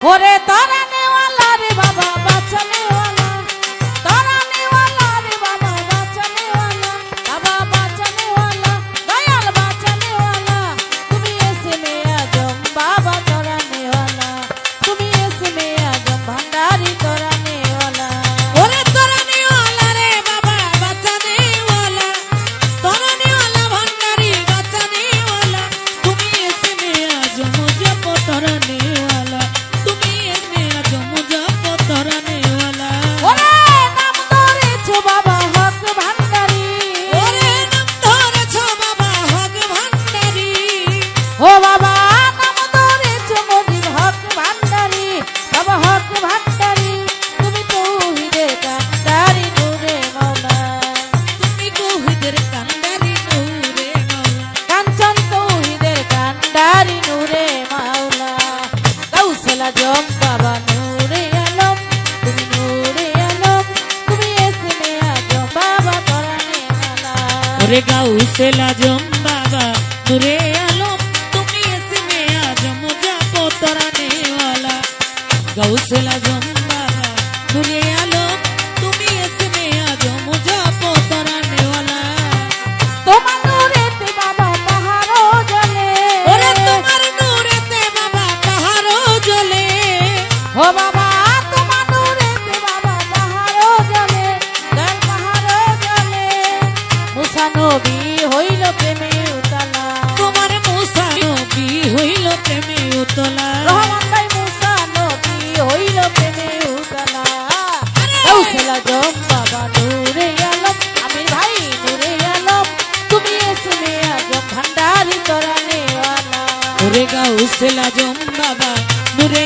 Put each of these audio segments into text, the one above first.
ওরে তারা কৌশলা জম, বাবা নূরে আলম, তুমি নূরে আলম, তুমি এসমে আজম, বাবা তরানে মালা। ওরে গাউসেলা জম বাবা নূরে আলম, তুমি এসে মেয়া জম জাপো তোরা নেওয়ালা গাউসেলা জম কৌশলা জম বাবা নূরে আলম, আমির নূরে তুমি এসে আজম ভান্ডারি তোরা নেওয়ালা ওরে গাউসেলা বাবা, নূরে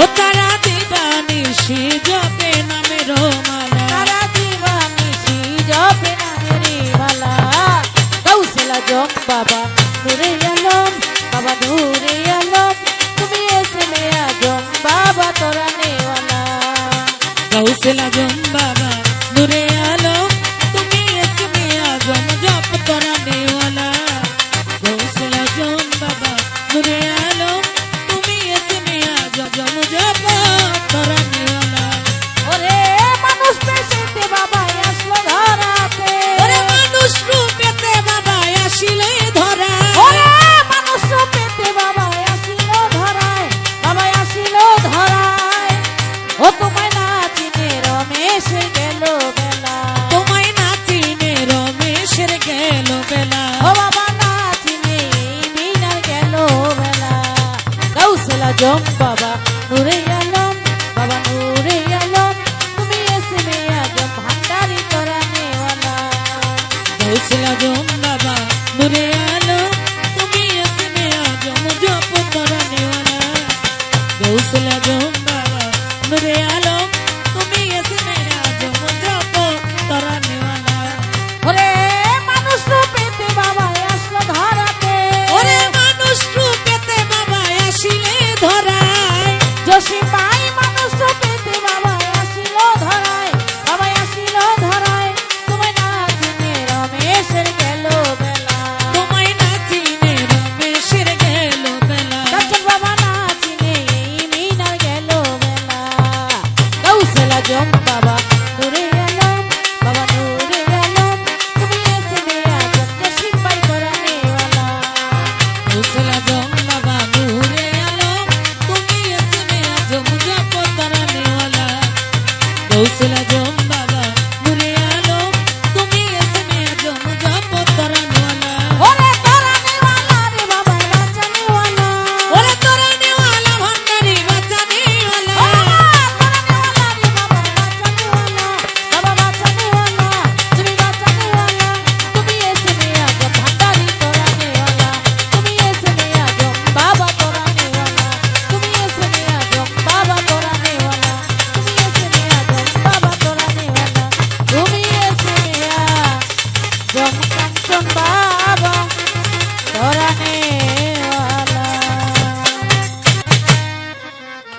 ও তারা দিবানি সে জপে নামের মালা তারা দিবানিশি জপে নামেরি মালা কৌশলা জম বাবা নূরে আলম বাবা নূরে আলম। তুমি এসে মে আজম বাবা তোরা নেওয়ালা। গাউসেলা জম বাবা নূরে আলম চিনে রমেশ গেল বেলা। তোমায় না চিনে রমেশের গেল বেলা। ও বাবা, না চিনে মিনার গেল বেলা। কৌশলা জম, বাবা নূরে আলম, বাবা নূরে আলম, তুমি এসে মে আজম ভান্ডারি তোরা নেওয়ালা গাউসেলা জম, বাবা নূরে আলম, তুমি এসমে আজম জপ তোরা নেওয়ালা গাউসেলা জম, বাবা নূরে আলম কৌশলা জম বাবা নূরে আলম বাবা নূরে আলম তুমি এসে দে আজম যোশী পাই করা নেওয়ালা গাউসেলা জম বাবা নূরে আলম তুমি এসমে আজম জপ তোরা নেওয়ালা গাউসেলা